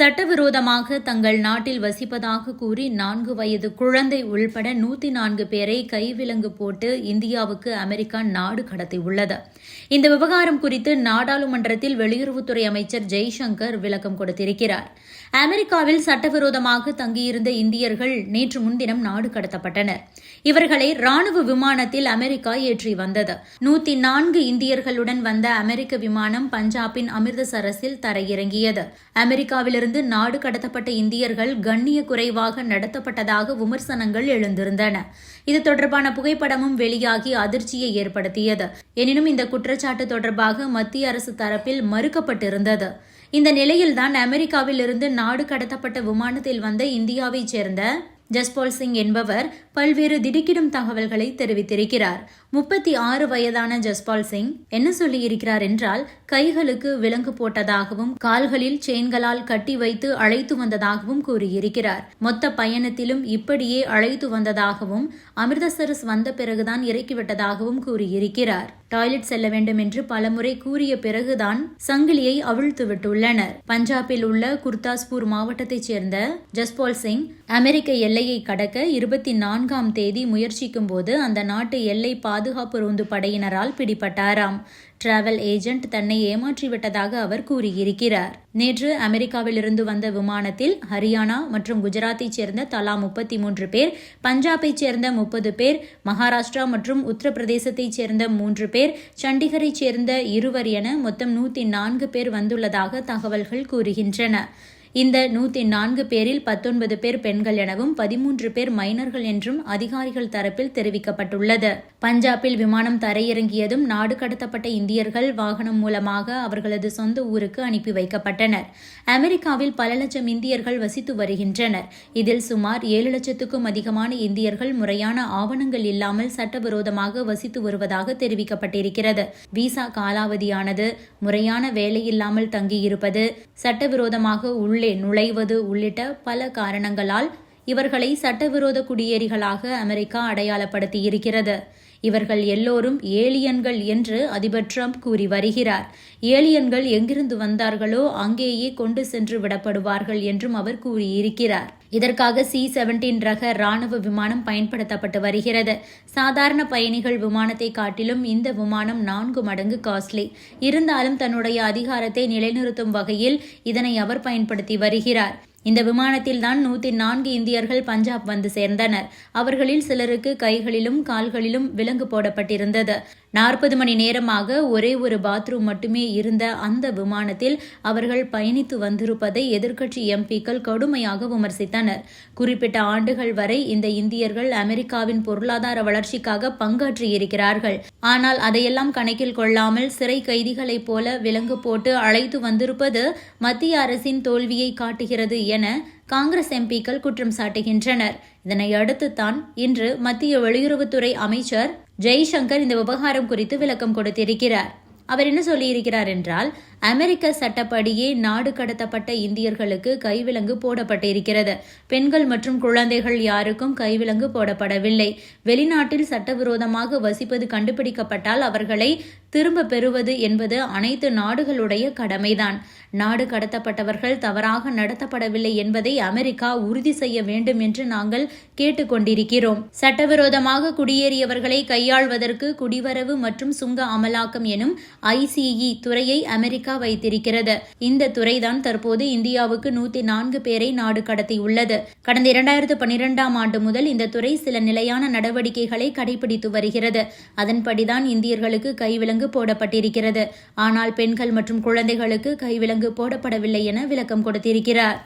சட்டவிரோதமாக தங்கள் நாட்டில் வசிப்பதாக கூறி நான்கு வயது குழந்தை உள்பட நூத்தி நான்கு பேரை கைவிலங்கு போட்டு இந்தியாவுக்கு அமெரிக்கா நாடு கடத்தியுள்ளது. இந்த விவகாரம் குறித்து நாடாளுமன்றத்தில் வெளியுறவுத்துறை அமைச்சர் ஜெய்சங்கர் விளக்கம் கொடுத்திருக்கிறார். அமெரிக்காவில் சட்டவிரோதமாக தங்கியிருந்த இந்தியர்கள் நேற்று முன்தினம் நாடு கடத்தப்பட்டனர். இவர்களை ராணுவ விமானத்தில் அமெரிக்கா ஏற்றி வந்தது. நூத்தி நான்கு இந்தியர்களுடன் வந்த அமெரிக்க விமானம் பஞ்சாபின் அமிர்தசரஸில் தரையிறங்கியது. அமெரிக்காவிலிருந்து நாடு கடத்தப்பட்ட இந்தியர்கள் கண்ணிய குறைவாக நடத்தப்பட்டதாக விமர்சனங்கள் எழுந்திருந்தன. இது தொடர்பான புகைப்படமும் வெளியாகி அதிர்ச்சியை ஏற்படுத்தியது. எனினும் இந்த குற்றச்சாட்டு தொடர்பாக மத்திய அரசு தரப்பில் மறுக்கப்பட்டிருந்தது. இந்த நிலையில்தான் அமெரிக்காவிலிருந்து நாடு கடத்தப்பட்ட விமானத்தில் வந்த இந்தியாவைச் சேர்ந்த ஜஸ்பால் சிங் என்பவர் பல்வேறு திடுக்கிடும் தகவல்களை தெரிவித்திருக்கிறார். முப்பத்தி ஆறு வயதான ஜஸ்பால் சிங் என்ன சொல்லியிருக்கிறார் என்றால் கைகளுக்கு விலங்கு போட்டதாகவும் கால்களில் செயின்களால் கட்டி வைத்து அழைத்து வந்ததாகவும் கூறியிருக்கிறார். மொத்த பயணத்திலும் இப்படியே அழைத்து வந்ததாகவும் அமிர்தசரஸ் வந்த பிறகுதான் இறக்கிவிட்டதாகவும் கூறியிருக்கிறார். டாய்லெட் செல்ல வேண்டும் என்று பலமுறை கூறிய பிறகுதான் சங்கிலியை அவிழ்த்து விட்டுள்ளனர். பஞ்சாபில் உள்ள குர்தாஸ்பூர் மாவட்டத்தைச் சேர்ந்த ஜஸ்பால் சிங் அமெரிக்க எல்லையை கடக்க இருபத்தி நான்காம் தேதி முயற்சிக்கும் போது அந்த நாட்டு எல்லை பாதுகாப்பு ரோந்து படையினரால் பிடிபட்டாராம். டிராவல் ஏஜென்ட் தன்னை ஏமாற்றிவிட்டதாக அவர் கூறியிருக்கிறார். நேற்று அமெரிக்காவிலிருந்து வந்த விமானத்தில் ஹரியானா மற்றும் குஜராத்தைச் சேர்ந்த தலா முப்பத்தி மூன்று பேர் பஞ்சாபைச் சேர்ந்த முப்பது பேர் மகாராஷ்டிரா மற்றும் உத்தரப்பிரதேசத்தைச் சேர்ந்த மூன்று பேர் சண்டிகரைச் சேர்ந்த இருவர் என மொத்தம் நூத்தி நான்கு பேர் வந்துள்ளதாக தகவல்கள் கூறுகின்றன. இந்த நூத்தி நான்கு பேரில் பத்தொன்பது பேர் பெண்கள் எனவும் பதிமூன்று பேர் மைனர்கள் என்றும் அதிகாரிகள் தரப்பில் தெரிவிக்கப்பட்டுள்ளது. பஞ்சாபில் விமானம் தரையிறங்கியதும் நாடு கடத்தப்பட்ட இந்தியர்கள் வாகனம் மூலமாக அவர்களது சொந்த ஊருக்கு அனுப்பி வைக்கப்பட்டனர். அமெரிக்காவில் பல லட்சம் இந்தியர்கள் வசித்து வருகின்றனர். இதில் சுமார் ஏழு லட்சத்துக்கும் அதிகமான இந்தியர்கள் முறையான ஆவணங்கள் இல்லாமல் சட்டவிரோதமாக வசித்து வருவதாக தெரிவிக்கப்பட்டிருக்கிறது. விசா காலாவதியானது முறையான வேலையில்லாமல் தங்கியிருப்பது சட்டவிரோதமாக உள்ள உள்ளே நுழைவது உள்ளிட்ட பல காரணங்களால் இவர்களை சட்டவிரோத குடியேறிகளாக அமெரிக்கா அடையாளப்படுத்தியிருக்கிறது. இவர்கள் எல்லோரும் ஏலியன்கள் என்று அதிபர் ட்ரம்ப் கூறி வருகிறார். ஏலியன்கள் எங்கிருந்து வந்தார்களோ அங்கேயே கொண்டு சென்று விடப்படுவார்கள் என்றும் அவர் கூறியிருக்கிறார். இதற்காக சி செவன்டீன் ரக ராணுவ விமானம் பயன்படுத்தப்பட்டு வருகிறது. சாதாரண பயணிகள் விமானத்தை காட்டிலும் இந்த விமானம் நான்கு மடங்கு காஸ்ட்லி. இருந்தாலும் தன்னுடைய அதிகாரத்தை நிலைநிறுத்தும் வகையில் இதனை அவர் பயன்படுத்தி வருகிறார். இந்த விமானத்தில் தான் நூத்தி நான்கு இந்தியர்கள் பஞ்சாப் வந்து சேர்ந்தனர். அவர்களில் சிலருக்கு கைகளிலும் கால்களிலும் விலங்கு போடப்பட்டிருந்தது. நாற்பது மணி நேரமாக ஒரே ஒரு பாத்ரூம் மட்டுமே இருந்த அந்த விமானத்தில் அவர்கள் பயணித்து வந்திருப்பதை எதிர்க்கட்சி எம்பிக்கள் கடுமையாக விமர்சித்தனர். குறிப்பிட்ட ஆண்டுகள் வரை இந்த இந்தியர்கள் அமெரிக்காவின் பொருளாதார வளர்ச்சிக்காக பங்காற்றியிருக்கிறார்கள் ஆனால் அதையெல்லாம் கணக்கில் கொள்ளாமல் சிறை கைதிகளைப் போல விலங்கு போட்டு அழைத்து வந்திருப்பது மத்திய அரசின் தோல்வியை காட்டுகிறது என காங்கிரஸ் எம்பிக்கள் குற்றம் சாட்டுகின்றனர். இதனை அடுத்துத்தான் இன்று மத்திய வெளியுறவுத்துறை அமைச்சர் ஜெய்சங்கர் இந்த விவகாரம் குறித்து விளக்கம் கொடுத்திருக்கிறார். அவர் என்ன சொல்லியிருக்கிறார் என்றால் அமெரிக்க சட்டப்படியே நாடு கடத்தப்பட்ட இந்தியர்களுக்கு கைவிலங்கு போடப்பட்டிருக்கிறது. பெண்கள் மற்றும் குழந்தைகள் யாருக்கும் கைவிலங்கு போடப்படவில்லை. வெளிநாட்டில் சட்டவிரோதமாக வசிப்பது கண்டுபிடிக்கப்பட்டால் அவர்களை திரும்ப பெறுவது என்பது அனைத்து நாடுகளுடைய கடமைதான். நாடு கடத்தப்பட்டவர்கள் தவறாக நடத்தப்படவில்லை என்பதை அமெரிக்கா உறுதி செய்ய வேண்டும் என்று நாங்கள் கேட்டுக்கொண்டிருக்கிறோம். சட்டவிரோதமாக குடியேறியவர்களை கையாள்வதற்கு குடிவரவு மற்றும் சுங்க அமலாக்கம் எனும் ஐசிஇ துறையை அமெரிக்கா வைத்திருக்கிறது. இந்த துறைதான் தற்போது இந்தியாவுக்கு நூத்தி நான்கு பேரை நாடு கடத்தியுள்ளது. கடந்த இரண்டாயிரத்து பனிரெண்டாம் ஆண்டு முதல் இந்த துறை சில நிலையான நடவடிக்கைகளை கடைபிடித்து வருகிறது. அதன்படிதான் இந்தியர்களுக்கு கைவிலங்கு போடப்பட்டிருக்கிறது. ஆனால் பெண்கள் மற்றும் குழந்தைகளுக்கு கைவிலங்கு போடப்படவில்லை என விளக்கம் கொடுத்திருக்கிறார்.